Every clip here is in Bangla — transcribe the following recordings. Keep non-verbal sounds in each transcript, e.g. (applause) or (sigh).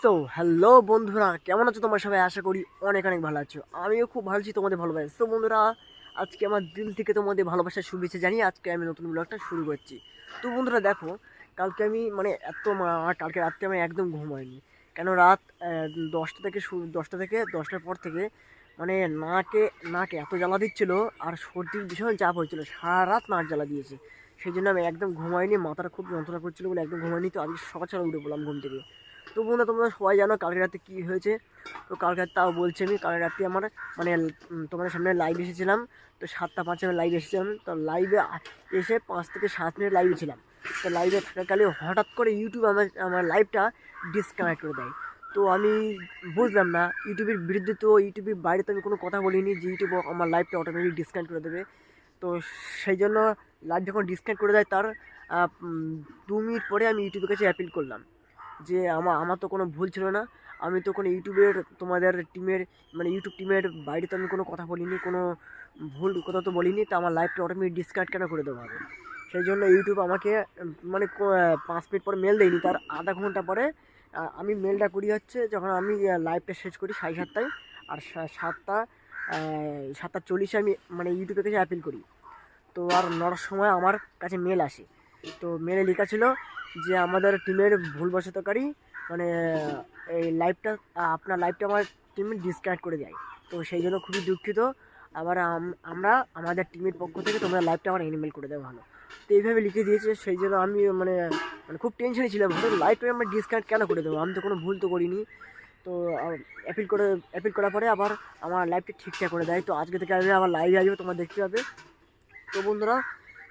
সো হ্যালো বন্ধুরা, কেমন আছো তোমার সবাই? আশা করি অনেক অনেক ভালো আছো। আমিও খুব ভালো আছি, তোমাদের ভালোবাসা। সো বন্ধুরা, আজকে আমার দিল থেকে তোমাদের ভালোবাসার শুভেচ্ছা জানিয়ে আজকে আমি নতুন ব্লগটা শুরু করছি। তো বন্ধুরা, দেখো, কালকে আমি মানে এত কালকে রাত্রে আমি একদম ঘুমাইনি কেন রাত দশটা থেকে শুরু, দশটা থেকে, দশটার পর থেকে মানে নাকে নাকে এত জ্বালা দিচ্ছিল, আর সর্দির ভীষণ চাপ হয়েছিল, সারা রাত নাক জ্বালা দিয়েছে। সেই জন্য আমি একদম ঘুমাইনি, মাথাটা খুব যন্ত্রণা করছিল বলে একদম ঘুমাইনি, তো আজকে সকাল সকাল উঠে পড়লাম ঘুম থেকে। তো বন্ধুরা, তোমরা সবাই জানো কালকে রাতে কী হয়েছে? তো কালকে রাতে তাও বলছি আমি, কালকে রাতে আমার মানে তোমাদের সামনে লাইভ এসেছিলাম। তো সাতটা পাঁচে আমি লাইভ এসেছিলাম। তো লাইভে এসে পাঁচ থেকে সাত মিনিট লাইভে ছিলাম। তো লাইভে থাকাকালে হঠাৎ করে ইউটিউব আমার আমার লাইভটা ডিসকানেক্ট করে দেয়। তো আমি বুঝলাম না ইউটিউবের বিরুদ্ধে তো ইউটিউবের বাইরে তো আমি কোনো কথা বলিনি যে ইউটিউব আমার লাইভটা অটোমেটিক ডিসকানেক্ট করে দেবে। তো সেই জন্য লাইভ যখন ডিসকানেক্ট করে দেয় তার দু মিনিট পরে আমি ইউটিউবের কাছে অ্যাপিল করলাম যে আমার আমার তো কোনো ভুল ছিল না। আমি তো কোনো ইউটিউবের, তোমাদের টিমের মানে ইউটিউব টিমের বাইরে তো আমি কোনো কথা বলিনি, কোনো ভুল কথা তো বলিনি, তো আমার লাইভটা অটোমেটিক ডিসকানেক্ট কেন করে দেওয়া হবে সেই জন্য ইউটিউব আমাকে মানে পাঁচ মিনিট পরে মেল দেয়নি। তার আধা ঘণ্টা পরে আমি মেলটা করি হচ্ছে, যখন আমি লাইভটা শেষ করি সাড়ে সাতটায়, আর সাতটা সাতটা চল্লিশে আমি মানে ইউটিউবের কাছে অ্যাপিল করি। তো আর নটার সময় আমার কাছে মেল আসে। তো মেলে লেখা ছিল যে, আমাদের টিমের ভুলবশতকারী মানে এই লাইভটা আপনার লাইভটা আমার টিমে ডিসকানেক্ট করে দেয়। তো সেই জন্য খুবই দুঃখিত। আবার আমরা, আমাদের টিমের পক্ষ থেকে তোমরা লাইভটা আমার এনিমেল করে দেওয়া ভালো। তো এইভাবে লিখে দিয়েছে, সেই জন্য আমি মানে মানে খুব টেনশনে ছিলাম। লাইভটা আমরা ডিসকানেক্ট কেন করে দেবো? আমি তো কোনো ভুল তো করিনি। তো অ্যাপিল করে অ্যাপিল করার পরে আবার আমার লাইফটি ঠিকঠাক করে দেয়। তো আজকে থেকে আসবে আবার লাইভ আসবে, তোমার দেখতে পাবে। তো বন্ধুরা,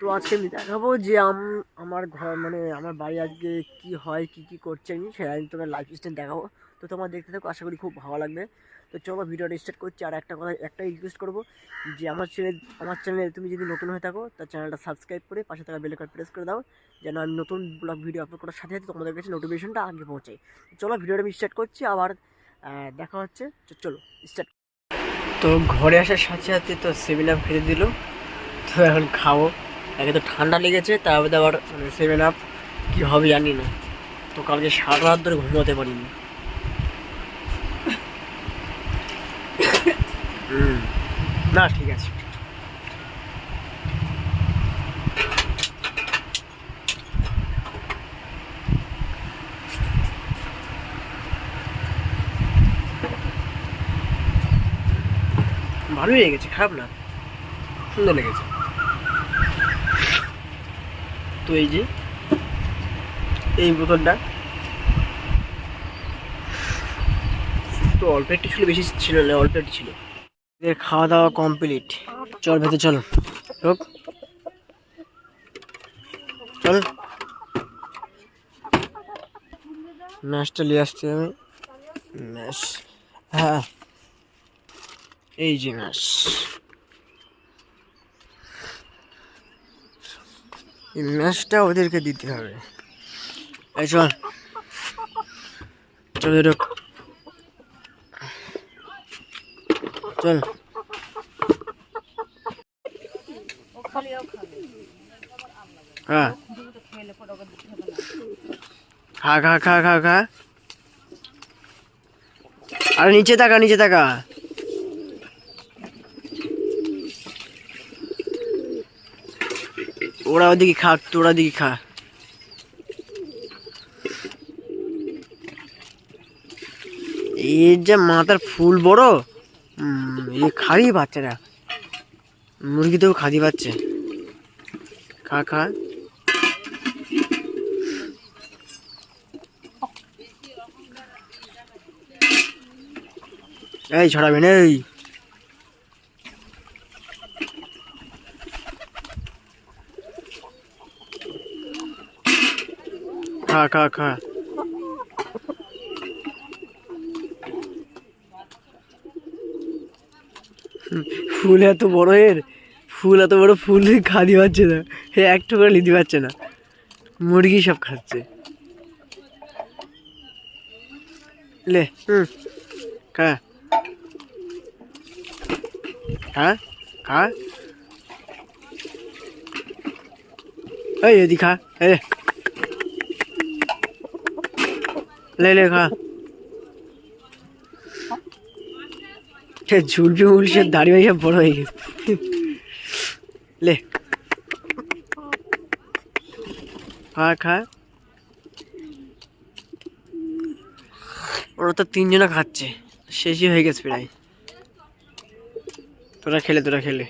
তো আজকে আমি দেখাবো যে আম- আমার ঘর মানে আমার বাড়ি আজকে কি হয়, কি কি করছে আমি, সেটা আমি তোমার লাইফ স্টাইল দেখাবো। তো তোমার দেখতে থাকো, আশা করি খুব ভালো লাগবে। তো চলো ভিডিওটা স্টার্ট করছি। আর একটা কথা, একটাই রিকোয়েস্ট করব যে আমার চ্যানেল আমার চ্যানেলে তুমি যদি নতুন হয়ে থাকো, তার চ্যানেলটা সাবস্ক্রাইব করে পাশে থাকা বেলেকার প্রেস করে দাও, যেন আমি নতুন ব্লগ ভিডিও আপলোড করার সাথে সাথে তোমাদের কাছে নোটিফিকেশনটা আগে পৌঁছাই চলো ভিডিওটা আমি স্টার্ট করছি, আবার দেখা হচ্ছে। চলো স্টার্ট তো ঘরে আসার সাথে সাথে তো সেভেন আপ ফিরে দিল। তো এখন খাব। একে তো ঠান্ডা লেগেছে তারপরে আবার সেভেন আপ কী হবে জানি না। তো কালকে সারা রাত ধরে ঘুমোতে পারিনি। হুম। না, ঠিক আছে। ভালোই লেগেছে, খারাপ না। সুন্দর লেগেছে। তো এই যে, এই বোতলটা। তো অল্প একটু ছিল, বেশি ছিল না অল্প একটু ছিল। এদের খাওয়া দাওয়া কমপ্লিট চল ভেতর চল। ঢোক চল। ম্যাশটা নিয়ে আসছি আমি। ম্যাশ হ্যাঁ। এই যে ম্যাশ এই ম্যাশটা ওদেরকে দিতে হবে। এই চল। চল ঢোক চল। হ্যাঁ। খা খা খা খা খা। আরে নিচে তাকা নিচে তাকা ওরা ওদিকে খা, তোরা ওদিকে খা। এর যা মাথার ফুল বড়। উম, এ খারি বাচ্চারা মুরগি তো খাদি পাচ্ছে খা খা। এই ছড়াবেন এই। খা খা খা। ফুল এত বড় এর? ফুল এত বড় ফুল খাদি পাচ্ছে না। হে একটু করে নিতে পারছে না। মুরগি সব খাচ্ছে। লে খা। খা খা। এই খা এ ले ले खा সে দাঁড়িয়ে সব বড় হয়ে গেছে। লে। খা খা। ওরা তো তিনজনে খাচ্ছে। শেষই হয়ে গেছে প্রায়। তোরা খেলে তোরা খেলে।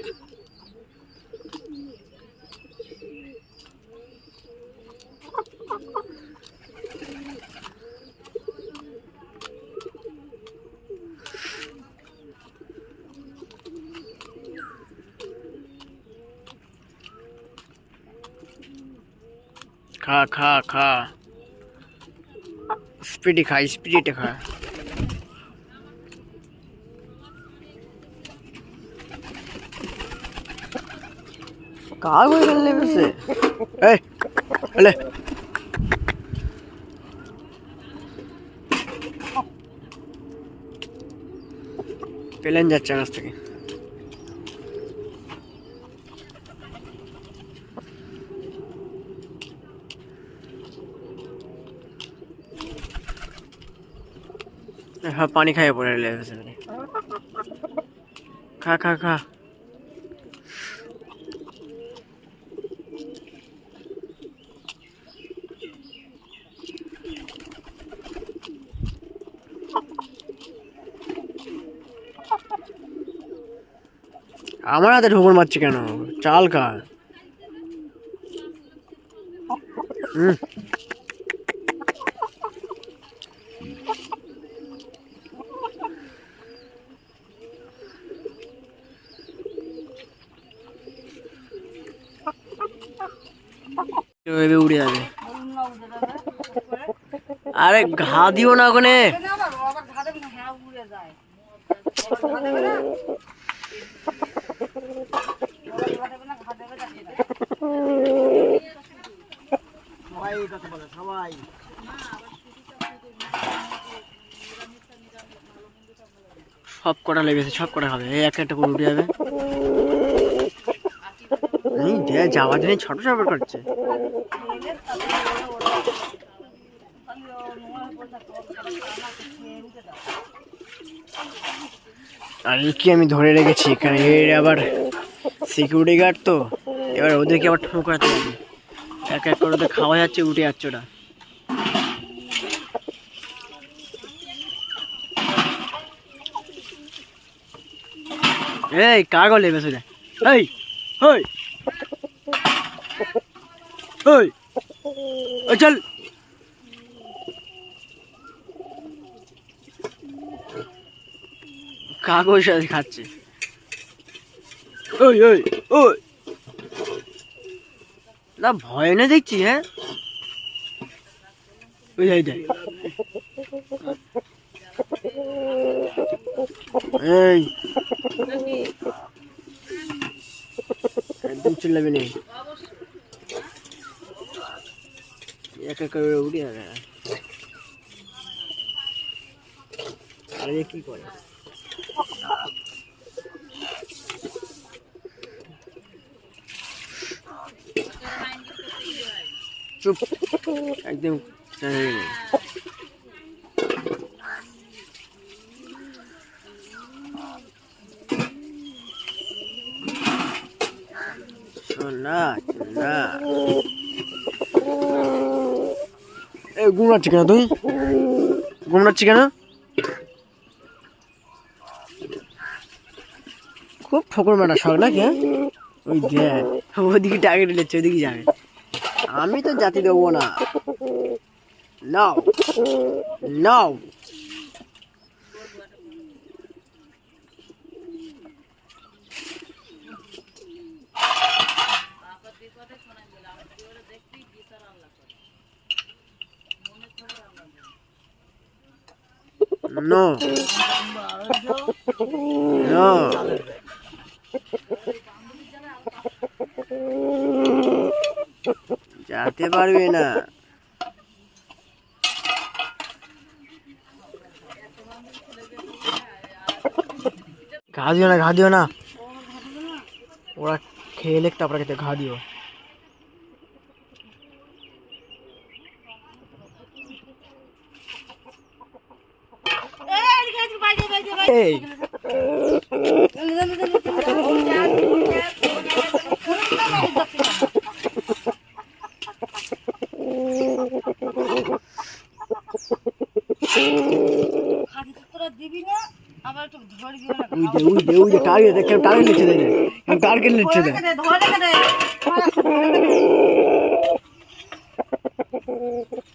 খা খা খা স্পিডে খা স্পিডে খা কাগজ ফেললে বেশে এই এলে প্লেন যাচ্ছে কাছ থেকে হ্যাঁ পানি খাইয়ে পড়ে লেগেছে খা খা খা। আমার হাতে ঢোকর মারছে কেন? চাল খা। হুম। উড়ে যাবে আরে ঘা দিও না ওখানে। সব কটা লেগেছে, সব কটা খাবে। এই একটা একটা করে উঠে যাবে। যাওয়ার ছোট ছোট করছে আর কি আমি ধরে রেখেছি, কারণ এর আবার সিকিউরিটি গার্ড তো। এবার ওদেরকে আবার ঠোকাতে হবে। এক এক করে ওদের খাওয়া যাচ্ছে, উঠে যাচ্ছে ওটা এই কাগজ লেবে সোজা এই হই ওই চল। কাগজ সাথে খাচ্ছে। ওই ওই ওই না ভয় না দেখছি হ্যাঁ? ওই যাই যাই এই। একদম চিল্লাবি নেই এক এক করে উড়ে যাবে আরে এ কি করে চুপ একদম চালিয়ে নেই সোনা সোনা এ ঘুমাচ্ছি কেন তুই? ঘুমাচ্ছি কেন খুব ঠোকর মারা শখ নাকি হ্যাঁ? ওই দেখ, ওদিকে টার্গেট নিচ্ছে, ওদিকে যাবে। আমি তো জাতি দেবো না। নাও নাও। No. No. যেতে পারবে না ঘা দিও না, ঘা দিও না ওরা খেলে তারপরে খেতে, ঘা দিও এই তোরা দিবি না আবার একটু ধরবি না ওই যে ওই যে ওই যে টার্গেট দেখে টার্গেট লিখছে দেয় টার্গেট দেয় ধরে কেটে (laughs)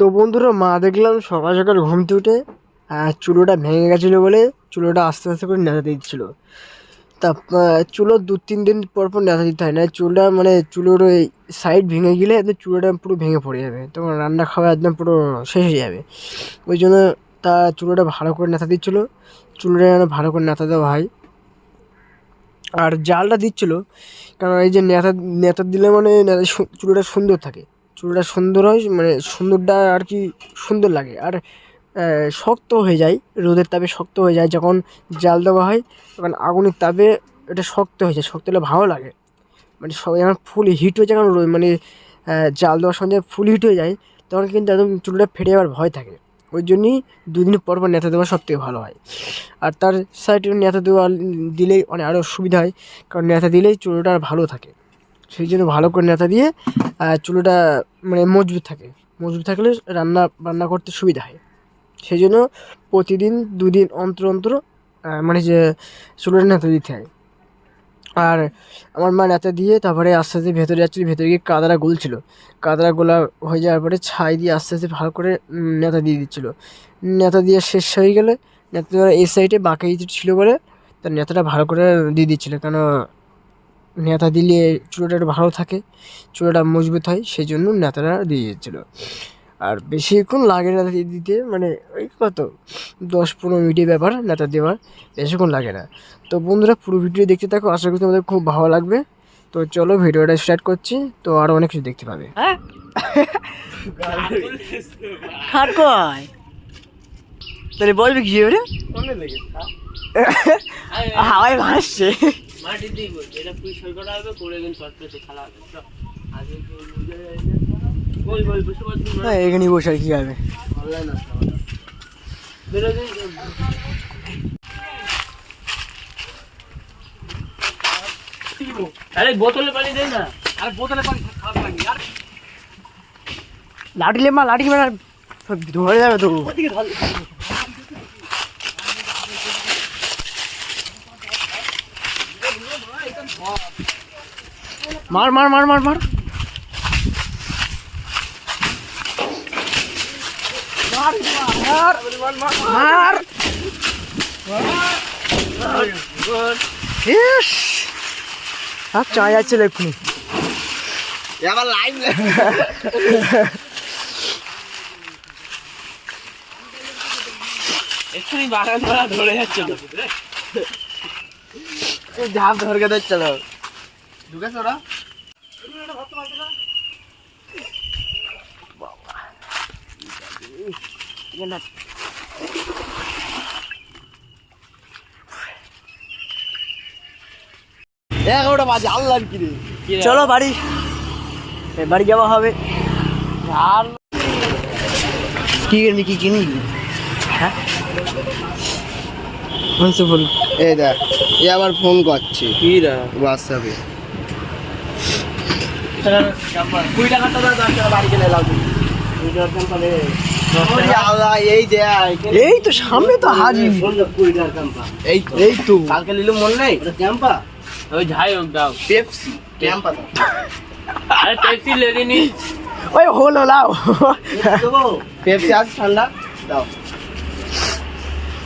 তো বন্ধুরা, মা দেখলাম সকাল সকাল ঘুম উঠে চুলোটা ভেঙে গেছিল বলে চুলোটা আস্তে আস্তে করে নেতা দিচ্ছিল। তা চুলো দু তিন দিন পর পর নেতা দিতে হয়, না, চুলটা মানে চুলোর ওই সাইড ভেঙে গেলে একদম চুলোটা পুরো ভেঙে পড়ে যাবে তখন রান্না খাওয়া একদম পুরো শেষ হয়ে যাবে। ওই জন্য তা চুলোটা ভালো করে নেতা দিচ্ছিল, চুলোটা যেন ভালো করে নেতা দেওয়া হয়। আর জালটা দিচ্ছিল, কারণ এই যে নেতা নেতা দিলে মানে চুলোটা সুন্দর থাকে। চুলটা সুন্দর হয় মানে সুন্দরটা আর কি সুন্দর লাগে। আর শক্ত হয়ে যায়, রোদের তাপে শক্ত হয়ে যায়, যখন জাল দেওয়া হয়, তখন আগুনের তাপে এটা শক্ত হয়ে যায়, শক্ত হলে ভালো লাগে। মানে সব যখন ফুল হিট হয়ে যায় রো- মানে জাল দেওয়ার সঙ্গে ফুল হিট হয়ে যায়, তখন কিন্তু একদম চুলটা ফেটে যাওয়ার ভয় থাকে। ওই জন্যই দুদিন পর পর নেতা দেওয়া সব থেকে ভালো হয়। আর তার সাইডে নেতা দেওয়া দিলেই অনেক আরও সুবিধা হয়, কারণ নেতা দিলেই চুলটা ভালো থাকে। সেই জন্য ভালো করে নেতা দিয়ে চুলোটা মানে মজবুত থাকে। মজবুত থাকলে রান্না বান্না করতে সুবিধা হয়। সেই জন্য প্রতিদিন দুদিন অন্তর অন্তর মানে যে চুলোটা নেতা দিতে হয়। আর আমার মা নেতা দিয়ে তারপরে আস্তে আস্তে ভেতরে যাচ্ছিল, ভেতরে গিয়ে কাদারা গুলছিল। কাদারা গোলা হয়ে যাওয়ার পরে ছাই দিয়ে আস্তে আস্তে ভালো করে নেতা দিয়ে দিচ্ছিল। নেতা দিয়ে শেষ হয়ে গেলে, নেতা এই সাইডে বাকি ছিল বলে, তার নেতাটা ভালো করে দিয়ে দিচ্ছিল। কেন নেতা দিলে চুলোটা একটু ভালো থাকে চুলোটা মজবুত হয় সেই জন্য নেতাটা দিয়ে দিচ্ছিল আর বেশিক্ষণ লাগে না দিতে মানে ওই কত দশ পনেরো মিনিটের ব্যাপার নেতা দেওয়ার বেশিক্ষণ লাগে না। তো বন্ধুরা পুরো ভিডিও দেখতে থাকো আশা করি তোমাদের খুব ভালো লাগবে। তো চলো ভিডিওটা স্টার্ট করছি তো আরও অনেক কিছু দেখতে পাবে। হ্যাঁ? তাহলে বলবি কি ওরে হাওয়ায় ভাসছে। মাটি দিব এটা পরিষ্কার করা হবে করে শর্ট পেতে খেলা হবে। আগে হ্যাঁ এখানে বসে আর কি হবে? অনলাইন আসতে হবে বেরো আরে বোতলে পানি না। আরে বোতলে পানি খারাপ লাগে আর লাঠি লে মা লাঠি ধরে যাবে তো। মার মার মার মার মার। মার ইস। আর চা যাচ্ছে এক্ষুনি। আবার এক্ষুনি বাগান ধরা ধরে যাচ্ছে ঝাপ ধরকে দিচ্ছে তো। ঢুকেছ ওরা? এগারোটা বাজে আল্লাহ কি রে? চলো বাড়ি। এ, বাড়ি যাওয়া হবে। আর কি কিনবি কি কিনবি হ্যাঁ? বল। এই দেখ এ আবার ফোন করছে। কি রে? হোয়াটসঅ্যাপে কুড়ি টাকাটা টাকা বাড়ি গেলে লাভ এই তো সামনে তো হাজির ক্যাম্পা এই এই তো। কালকে নিলাম মনে নেই? ক্যাম্পা? ওই যাই হোক দাও। পেপসি। ক্যাম্পা আরে পেপসি লেগে নি ওই হলো লাও পেপসি আজ ঠান্ডা। দাও।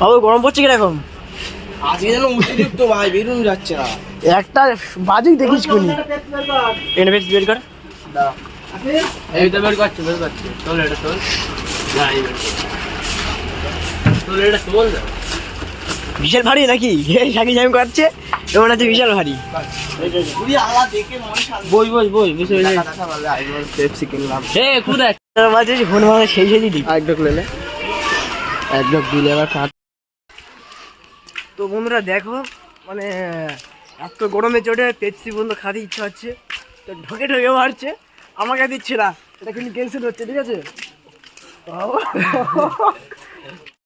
বাবু গরম পড়ছে কীরকম? আজকে যেন অতিরিক্ত ভাই বেরুন যাচ্ছে না। একটা বাজুক দেখিস কোনি। এনে বেশ বের কর। এই তো বের করছে বের করছে। তোল এটা তোল। বিশাল ভারী নাকি? সাকি জামি করছে এমন আছে বিশাল ভারী। বই বই বই বুঝে পেপসি কিনলাম এ খুদা তার মাঝে ফোন মাঝে সেই সেই দিদি এক ডক লেলে এক ডক দিলে আবার কাট তো বন্ধুরা দেখো মানে এত গরমে চড়ে পেপসি বন্ধু খাতে ইচ্ছা হচ্ছে। তো ঢোকে ঢোকে মারছে। আমাকে দিচ্ছে না। এটা কিন্তু ক্যান্সেল হচ্ছে ঠিক আছে? 哦 (laughs)